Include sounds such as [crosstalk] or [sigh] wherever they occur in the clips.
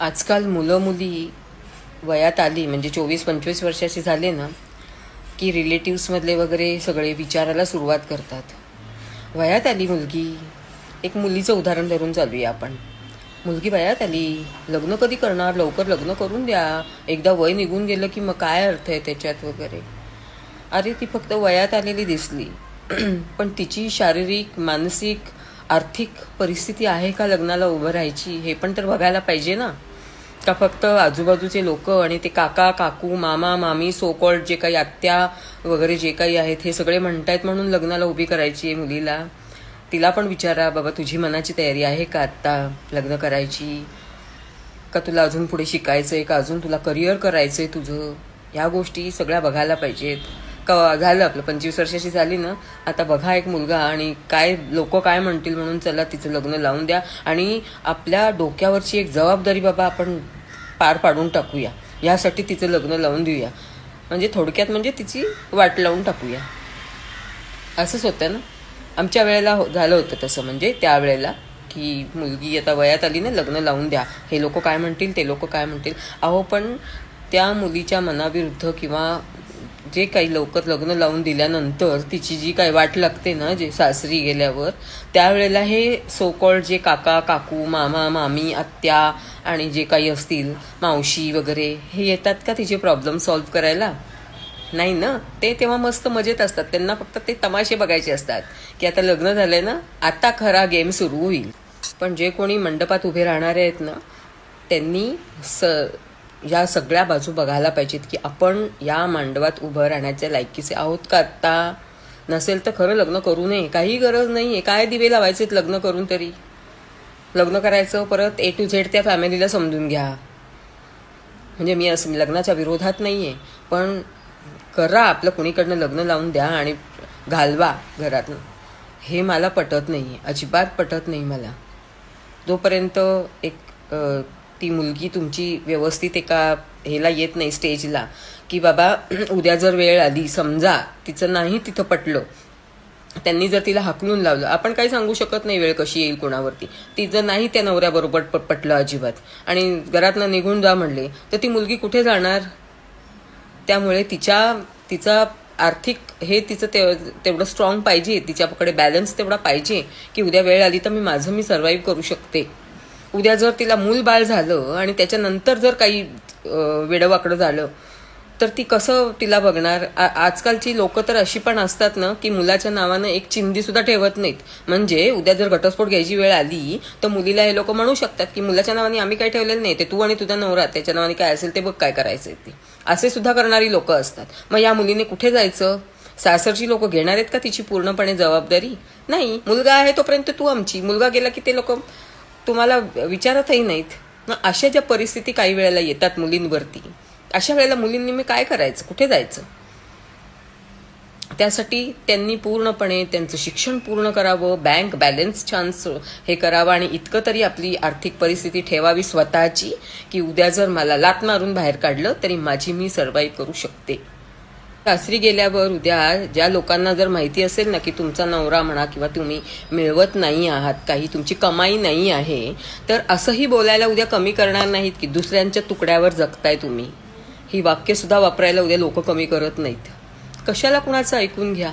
आजकाल मुलं मुली वयात आली म्हणजे चोवीस पंचवीस वर्षाची झाले ना की रिलेटिव्समधले वगैरे सगळे विचारायला सुरुवात करतात. वयात आली मुलगी. एक मुलीचं उदाहरण धरून चालूया आपण. मुलगी वयात आली. लग्न कधी करणार? लवकर लग्न करून द्या. एकदा वय निघून गेलं की मग काय अर्थ आहे त्याच्यात वगैरे? अरे ती फक्त वयात आलेली दिसली. [clears throat] पण तिची शारीरिक मानसिक आर्थिक परिस्थिती आहे का लग्नाला उभं राहायची? हे पण तर बघायला पाहिजे ना. का फक्त आजूबाजूचे लोक आणि ते काका काकू मामा मामी सोकॉल्ड जे काही आत्या वगैरे जे काही आहेत हे सगळे म्हणतायत म्हणून लग्नाला उभी करायची आहे मुलीला. तिला पण विचारा बाबा तुझी मनाची तयारी आहे का आत्ता लग्न करायची? का तुला अजून पुढे शिकायचं आहे का अजून तुला करिअर करायचं आहे तुझं? ह्या गोष्टी सगळ्या बघायला पाहिजेत. क झालं आपलं. पंचवीस वर्षाची झाली ना. आता बघा एक मुलगा आणि काय लोक काय म्हणतील म्हणून चला तिचं लग्न लावून द्या. आणि आपल्या डोक्यावरची एक जबाबदारी बाबा आपण पार पाडून टाकूया. यासाठी तिचं लग्न लावून देऊया. म्हणजे थोडक्यात म्हणजे तिची वाट लावून टाकूया. असंच होतं ना. आमच्या वेळेला हो- झालं होतं तसं. म्हणजे त्यावेळेला की मुलगी आता वयात आली ना लग्न लावून द्या. हे लोक काय म्हणतील ते लोक काय म्हणतील. अहो पण त्या मुलीच्या मनाविरुद्ध किंवा जे काही लवकर लग्न लावून दिल्यानंतर तिची जी काही वाट लागते ना जे सासरी गेल्यावर त्यावेळेला हे सोकॉल जे काका काकू मामा मामी आत्या आणि जे काही असतील मावशी वगैरे हे येतात का तिचे प्रॉब्लेम सॉल्व्ह करायला? नाही ना. ते तेव्हा मस्त मजेत असतात. त्यांना फक्त ते तमाशे बघायचे असतात. की आता लग्न झालंय ना आता खरा गेम सुरू होईल. पण जे कोणी मंडपात उभे राहणारे आहेत ना त्यांनी स या सगळ्या बाजू बघायला पाहिजेत की आपण या मांडवात उभं राहण्याच्या लायकीचे आहोत का आत्ता नसेल तर खरं लग्न करू नये. काही गरज नाही आहे काय दिवे लावायचेत लग्न करून तरी? लग्न करायचं परत ए टू झेड त्या फॅमिलीला समजून घ्या. म्हणजे मी असं लग्नाच्या विरोधात नाही आहे पण करा आपलं कुणीकडनं लग्न लावून द्या आणि घालवा घरातनं. हे मला पटत नाही आहे अजिबात पटत नाही मला. तोपर्यंत एक ती मुलगी तुमची व्यवस्थित एका ह्याला येत नाही स्टेजला. की बाबा [clears throat] उद्या जर वेळ आली समजा तिचं नाही तिथं पटलं त्यांनी जर तिला हाकलून लावलं आपण काही सांगू शकत नाही वेळ कशी येईल कोणावरती. ती जर नाही त्या नवऱ्याबरोबर पटलं अजिबात. आणि घरातनं निघून जा म्हणले तर ती मुलगी कुठे जाणार? त्यामुळे तिच्या तिचा आर्थिक हे तिचं ते तेवढं स्ट्रॉंग पाहिजे तिच्याकडे बॅलन्स तेवढा पाहिजे की उद्या वेळ आली तर मी माझं मी सर्वाईव्ह करू शकते. उद्या जर तिला मूल बाळ झालं आणि त्याच्यानंतर जर काही वेडवाकडं झालं तर ती कसं तिला बघणार? आ- आजकालची लोक तर अशी पण असतात ना की मुलाच्या नावानं एक चिंदी सुद्धा ठेवत नाहीत. म्हणजे उद्या जर घटस्फोट घ्यायची वेळ आली तर मुलीला हे लोक म्हणू शकतात की मुलाच्या नावाने आम्ही काय ठेवलेलं नाही ते तू आणि तुझा नवरा त्याच्या नावाने काय असेल ते बघ काय करायचंय ते. असे सुद्धा करणारी लोक असतात. मग या मुलीने कुठे जायचं? सासरची लोक घेणार आहेत का तिची पूर्णपणे जबाबदारी? नाही. मुलगा आहे तोपर्यंत तू आमची. मुलगा गेला की ते लोक तुम्हाला विचारतही नाहीत. मग अशा ज्या परिस्थिती काही वेळेला येतात मुलींवरती अशा वेळेला मुलींनी मी काय करायचं? कुठे जायचं? त्यासाठी त्यांनी पूर्णपणे त्यांचं शिक्षण पूर्ण करावं बँक बॅलन्स छान हे करावं आणि इतकं तरी आपली आर्थिक परिस्थिती ठेवावी स्वतःची की उद्या जर मला लात मारून बाहेर काढलं तरी माझी मी सर्वाईव्ह करू शकते. सासरी गेल्यावर उद्या ज्या लोकांना जर माहिती असेल ना की तुमचा नवरा म्हणा किंवा तुम्ही मिळवत नाही आहात काही तुमची कमाई नाही आहे तर असंही बोलायला उद्या कमी करणार नाहीत की दुसऱ्यांच्या तुकड्यावर जगताय तुम्ही. ही वाक्यसुद्धा वापरायला उद्या लोक कमी करत नाहीत. कशाला कुणाचं ऐकून घ्या?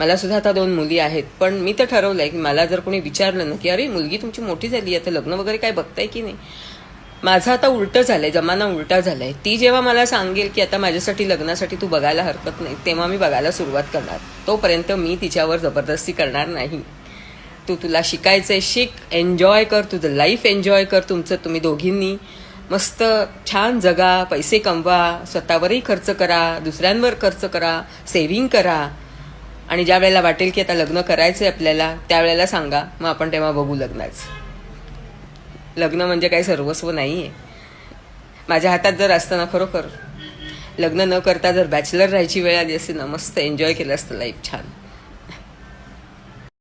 मला सुद्धा आता दोन मुली आहेत पण मी तर ठरवलं आहे की मला जर कोणी विचारलं ना की अरे मुलगी तुमची मोठी झाली आता लग्न वगैरे काय बघताय की नाही? माझं आता उलटं झालंय जमाना उलटा झालाय. ती जेव्हा मला सांगेल की आता माझ्यासाठी लग्नासाठी तू बघायला हरकत नाही तेव्हा मी बघायला सुरुवात करणार. तोपर्यंत मी तिच्यावर जबरदस्ती करणार नाही. तू तुला शिकायचंय शिक एन्जॉय कर तुझं लाईफ एन्जॉय कर तुमचं तुम्ही दोघींनी. मस्त छान जगा पैसे कमवा स्वतःवरही खर्च करा दुसऱ्यांवर खर्च करा सेव्हिंग करा. आणि ज्या वेळेला वाटेल की आता लग्न करायचं आहे आपल्याला त्यावेळेला सांगा मग आपण तेव्हा बघू लग्नाचं. लग्न म्हणजे काही सर्वस्व नाही आहे माझ्या हातात जर असतं ना खरोखर लग्न न करता जर बॅचलर राहायची वेळ आली असती ना मस्त एन्जॉय केलं असतं लाईफ छान.